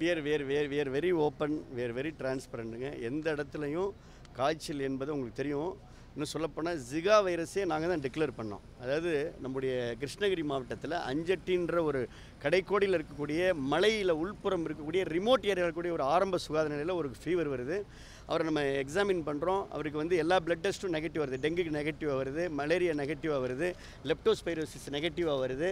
We're where where we're very open where very டிரான்ஸ்பரண்ட்டுங்க எந்த இடத்துலையும் காய்ச்சல் என்பது உங்களுக்கு தெரியும். இன்னும் சொல்லப்போனால் ஜிகா வைரஸே நாங்கள் தான் டிக்ளேர் பண்ணோம். அதாவது நம்முடைய கிருஷ்ணகிரி மாவட்டத்தில் அஞ்சட்டின்ற ஒரு கடைக்கோடியில் இருக்கக்கூடிய மலையில் உள்புறம் இருக்கக்கூடிய ரிமோட் ஏரியாவில் இருக்கக்கூடிய ஒரு ஆரம்ப சுகாதார நிலையில் ஒரு ஃபீவர் வருது. அவரை நம்ம எக்ஸாமின் பண்ணுறோம் அவருக்கு வந்து எல்லா பிளட் டெஸ்ட்டும் நெகட்டிவ் வருது. டெங்குக்கு நெகட்டிவாக வருது. மலேரியா நெகட்டிவாக வருது. லெப்டோஸ்பைரோசிஸ் நெகட்டிவாக வருது.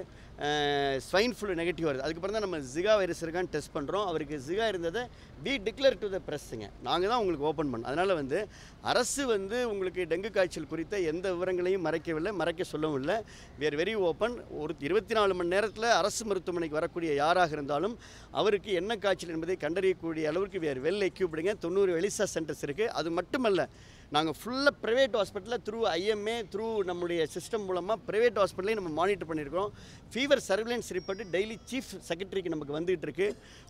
ஸ்வைன் ஃப்ளூ நெகட்டிவ் வருது. அதுக்கப்புறம் தான் நம்ம ஜிகா வைரஸ் இருக்கான்னு டெஸ்ட் பண்ணுறோம் அவருக்கு ஜிகா இருந்ததை வி டிக்ளேர் டு த ப்ரெஸ்ஸுங்க நாங்கள் தான் உங்களுக்கு ஓப்பன் பண்ணோம். அதனால் வந்து அரசு வந்து உங்களுக்கு டெங்கு காய்ச்சல் குறித்த எந்த விவரங்களையும் மறைக்கவில்லை மறைக்க சொல்லவும் இல்லை. வேறு வெரி ஓப்பன் ஒரு இருபத்தி நாலு மணி நேரத்தில் அரசு மருத்துவமனை மருத்துவமனைக்கு வரக்கூடிய யாராக இருந்தாலும் அவருக்கு என்ன காய்ச்சல் என்பதை கண்டறியக்கூடிய அளவுக்கு வேறு வெல் எக்யூப்டுங்க தொண்ணூறு எலிசா சென்டர்ஸ் இருக்குது அது மட்டுமல்ல நாங்கள் ஃபுல்லாக ப்ரைவேட் ஹாஸ்பிட்டலில் த்ரூ ஐஎம்ஏ த்ரூ நம்முடைய சிஸ்டம் மூலமாக ப்ரைவேட் ஹாஸ்பிட்டலையும் நம்ம மானிட்டர் பண்ணியிருக்கோம் fever surveillance report daily chief செக்ரட்டரிக்கு நமக்கு வந்துகிட்டு இருக்கு.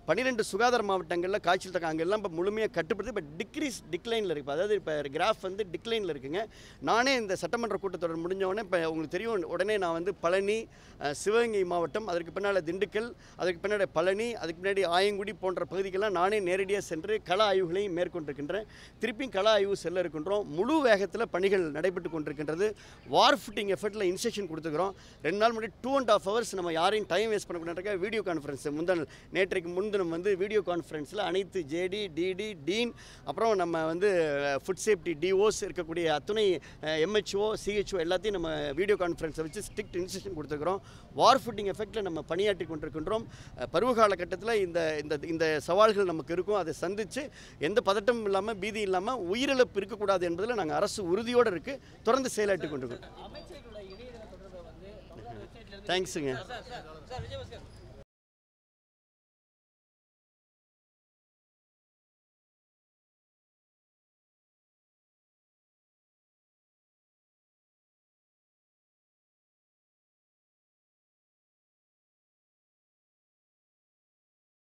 பன்னிரெண்டு சுகாதார மாவட்டங்களில் காய்ச்சல் தக்க அங்கெல்லாம் இப்போ முழுமையாக கட்டுப்படுத்தி இப்போ டிக்ரீஸ் டிக்ளைனில் இருக்குது அதாவது இப்போ கிராஃப் வந்து டிக்ளைனில் இருக்குங்க. நானே இந்த சட்டமன்ற கூட்டத்தொடர் முடிஞ்சவொடனே இப்போ உங்களுக்கு தெரியும் உடனே நான் வந்து பழனி சிவகங்கை மாவட்டம் அதற்கு பின்னால் திண்டுக்கல் அதுக்கு பின்னாடி பழனி அதுக்கு பின்னாடி ஆயங்குடி போன்ற பகுதிக்கெல்லாம் நானே நேரடியாக சென்று கள ஆய்வுகளையும் மேற்கொண்டிருக்கின்றேன். திருப்பியும் கள ஆய்வு செல்ல இருக்கின்றோம் முழு வேகத்தில் பணிகள் நடைபெற்று கொண்டிருக்கின்றது. வார் ஃபுட்டிங் எஃபர்ட்டில் இன்ஸ்ட்ரக்ஷன் கொடுத்துக்கிறோம் ரெண்டு நாள் முன்னாடி டூ அண்ட் ஆஃப் ஹவர்ஸ் நம்ம யாரையும் டைம் வேஸ்ட் பண்ணக்கூடாது வீடியோ கான்ஃபரன்ஸ் முந்தன் நேற்றைக்கு முன்தினம் வந்து வீடியோ கான்ஃபரன்ஸில் அனைத்து ஜேடி டிடி டீன் அப்புறம் நம்ம வந்து ஃபுட் சேஃப்டி டிஓஸ் இருக்கக்கூடிய அத்துணை எம்ஹெச்ஓ சிஹெச்ஓ எல்லாத்தையும் நம்ம வீடியோ கான்ஃபரன்ஸை வச்சு ஸ்ட்ரிக்ட் இன்ஸ்ட்ரக்ஷன் கொடுத்துக்கிறோம் வார் ஃபுட்டிங் எஃபெக்டில் நம்ம பணியாற்றி கொண்டிருக்கின்றோம். பருவ பருவகால கட்டத்தில் இந்த இந்த இந்த சவால்கள் நமக்கு இருக்கும். அதை சந்தித்து எந்த பதட்டமும் இல்லாமல் பீதி இல்லாமல் உயிரிழப்பு இருக்கக்கூடாது என்பதில் நாங்கள் அரசு உறுதியோடு இருக்குது தொடர்ந்து செயலாற்றி கொண்டிருக்கோம். தேங்க்ஸுங்க